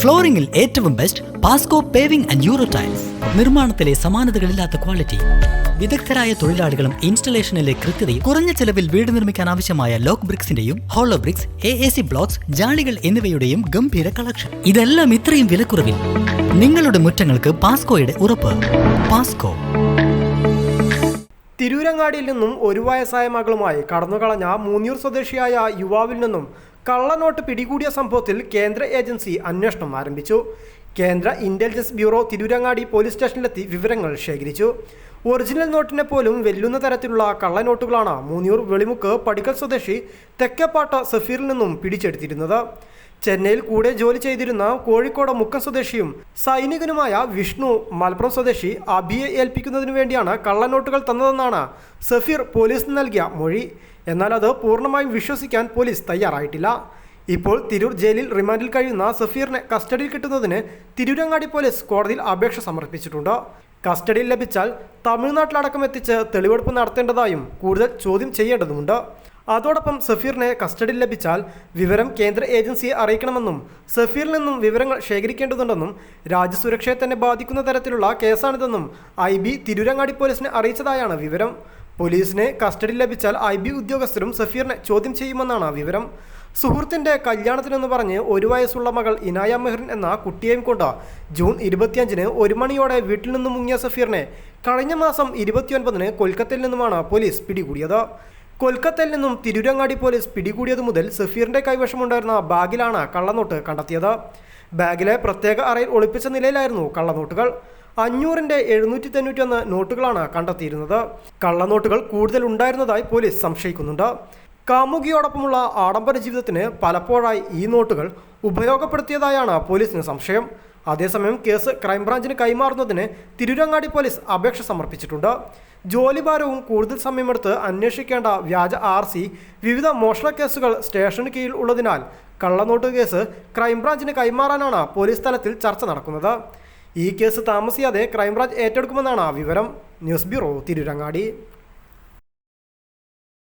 ഫ്ലോറിംഗിൽ ഏറ്റവും best Pasco paving and euro tiles നിർമ്മാണത്തിലെ സമാനതകളില്ലാത്ത ക്വാളിറ്റി വിദഗ്ധരായ തൊഴിലാളികളും ഇൻസ്റ്റലേഷനിലെ കൃത്യതയും കുറഞ്ഞ ചെലവിൽ വീട് നിർമ്മിക്കാൻ ആവശ്യമായ lock ബ്രിക്സിന്റെയും hollow bricks A A C blocks ജാളികൾ എന്നിവയുടെയും ഗംഭീര കളക്ഷൻ ഇതെല്ലാം ഇത്രയും വിലക്കുറവിൽ. നിങ്ങളുടെ മുറ്റങ്ങൾക്ക് പാസ്കോയുടെ ഉറപ്പ്. പാസ്കോ തിരൂരങ്ങാടിയിൽ നിന്നും ഒരു വയസ്സായ മകളുമായി കടന്നുകളഞ്ഞ മൂന്നൂർ സ്വദേശിയായ യുവാവിൽ നിന്നും കള്ളനോട്ട് പിടികൂടിയ സംഭവത്തിൽ കേന്ദ്ര ഏജൻസി അന്വേഷണം ആരംഭിച്ചു. കേന്ദ്ര ഇന്റലിജൻസ് ബ്യൂറോ തിരൂരങ്ങാടി പോലീസ് സ്റ്റേഷനിലെത്തി വിവരങ്ങൾ ശേഖരിച്ചു. ഒറിജിനൽ നോട്ടിനെ പോലും വെല്ലുന്ന തരത്തിലുള്ള കള്ളനോട്ടുകളാണ് മൂന്നിയൂർ വെളിമുക്ക് പടിക്കൽ സ്വദേശി തെക്കേപ്പാട്ട സഫീറിൽ നിന്നും പിടിച്ചെടുത്തിരുന്നത്. ചെന്നൈയിൽ കൂടെ ജോലി ചെയ്തിരുന്ന കോഴിക്കോട് മുക്കം സ്വദേശിയും സൈനികനുമായ വിഷ്ണു മലപ്പുറം സ്വദേശി അബിയെ ഏൽപ്പിക്കുന്നതിനു വേണ്ടിയാണ് കള്ളനോട്ടുകൾ തന്നതെന്നാണ് സഫീർ പോലീസിന് നൽകിയ മൊഴി. എന്നാൽ അത് പൂർണമായും വിശ്വസിക്കാൻ പോലീസ് തയ്യാറായിട്ടില്ല. ഇപ്പോൾ തിരൂർ ജയിലിൽ റിമാൻഡിൽ കഴിയുന്ന സഫീറിനെ കസ്റ്റഡിയിൽ കിട്ടുന്നതിന് തിരൂരങ്ങാടി പോലീസ് കോടതിയിൽ അപേക്ഷ സമർപ്പിച്ചിട്ടുണ്ട്. കസ്റ്റഡിയിൽ ലഭിച്ചാൽ തമിഴ്നാട്ടിലടക്കം എത്തിച്ച് തെളിവെടുപ്പ് നടത്തേണ്ടതായും കൂടുതൽ ചോദ്യം ചെയ്യേണ്ടതുമുണ്ട്. അതോടൊപ്പം സഫീറിനെ കസ്റ്റഡിയിൽ ലഭിച്ചാൽ വിവരം കേന്ദ്ര ഏജൻസിയെ അറിയിക്കണമെന്നും സഫീറിൽ നിന്നും വിവരങ്ങൾ ശേഖരിക്കേണ്ടതുണ്ടെന്നും രാജ്യസുരക്ഷയെ തന്നെ ബാധിക്കുന്ന തരത്തിലുള്ള കേസാണിതെന്നും ഐ ബി തിരുരങ്ങാടി പോലീസിനെ അറിയിച്ചതായാണ് വിവരം. പോലീസിനെ കസ്റ്റഡിയിൽ ലഭിച്ചാൽ ഐ ബി ഉദ്യോഗസ്ഥരും സഫീറിനെ ചോദ്യം ചെയ്യുമെന്നാണ് വിവരം. സുഹൃത്തിന്റെ കല്യാണത്തിനെന്ന് പറഞ്ഞ് ഒരു വയസ്സുള്ള മകൾ ഇനായ മെഹ്റിൻ എന്ന കുട്ടിയെയും കൊണ്ട് ജൂൺ ഇരുപത്തിയഞ്ചിന് ഒരു മണിയോടെ വീട്ടിൽ നിന്നും മുങ്ങിയ സഫീറിനെ കഴിഞ്ഞ മാസം ഇരുപത്തിയൊൻപതിന് കൊൽക്കത്തയിൽ നിന്നുമാണ് പോലീസ് പിടികൂടിയത്. കൊൽക്കത്തയിൽ നിന്നും തിരൂരങ്ങാടി പോലീസ് പിടികൂടിയത് മുതൽ സഫീറിന്റെ കൈവശമുണ്ടായിരുന്ന ബാഗിലാണ് കള്ളനോട്ട് കണ്ടെത്തിയത്. ബാഗിലെ പ്രത്യേക അറയിൽ ഒളിപ്പിച്ച നിലയിലായിരുന്നു കള്ളനോട്ടുകൾ. അഞ്ഞൂറിന്റെ എഴുന്നൂറ്റി തൊണ്ണൂറ്റി ഒന്ന് നോട്ടുകളാണ് കണ്ടെത്തിയിരുന്നത്. കള്ളനോട്ടുകൾ കൂടുതൽ ഉണ്ടായിരുന്നതായി പോലീസ് സംശയിക്കുന്നുണ്ട്. കാമുകിയോടൊപ്പമുള്ള ആഡംബര ജീവിതത്തിന് പലപ്പോഴായി ഈ നോട്ടുകൾ ഉപയോഗപ്പെടുത്തിയതായാണ് പോലീസിന് സംശയം. അതേസമയം കേസ് ക്രൈംബ്രാഞ്ചിന് കൈമാറുന്നതിന് തിരുരങ്ങാടി പോലീസ് അപേക്ഷ സമർപ്പിച്ചിട്ടുണ്ട്. ജോലിഭാരവും കൂടുതൽ സമയമെടുത്ത് അന്വേഷിക്കേണ്ട വ്യാജ ആർ സി വിവിധ മോഷണ കേസുകൾ സ്റ്റേഷന് കീഴിൽ ഉള്ളതിനാൽ കള്ളനോട്ട് കേസ് ക്രൈംബ്രാഞ്ചിന് കൈമാറാനാണ് പോലീസ് തലത്തിൽ ചർച്ച നടക്കുന്നത്. ഈ കേസ് താമസിയാതെ ക്രൈംബ്രാഞ്ച് ഏറ്റെടുക്കുമെന്നാണ് വിവരം. News bureau Tirurangadi.